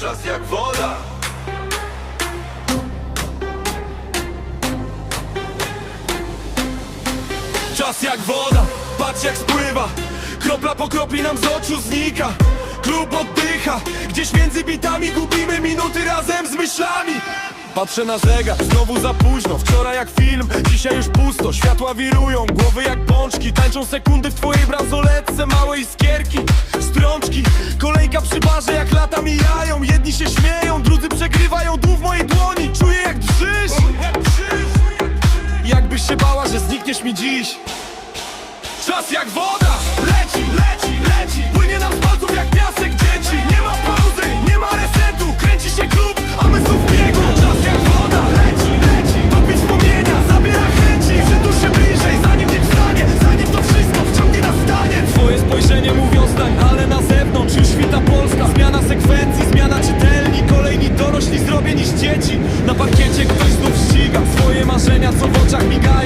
Czas jak woda. Czas jak woda, patrz jak spływa. Kropla po kropli nam z oczu znika. Klub oddycha, gdzieś między bitami Gubimy minuty razem z myślami. Patrzę na zegar, znowu za późno. Wczoraj jak film, dzisiaj już pusto. Światła wirują, głowy jak pączki. Tańczą sekundy w twojej bransoletce Małe iskierki Kolejka przy barze jak lata mijają Jedni się śmieją, drudzy przegrywają Dół w mojej dłoni, czuję jak drżysz Jakbyś się bała, że znikniesz mi dziś. Czas jak woda, dorośli Zrobię niż dzieci. Na parkiecie ktoś znów ściga Swoje marzenia, co w oczach migają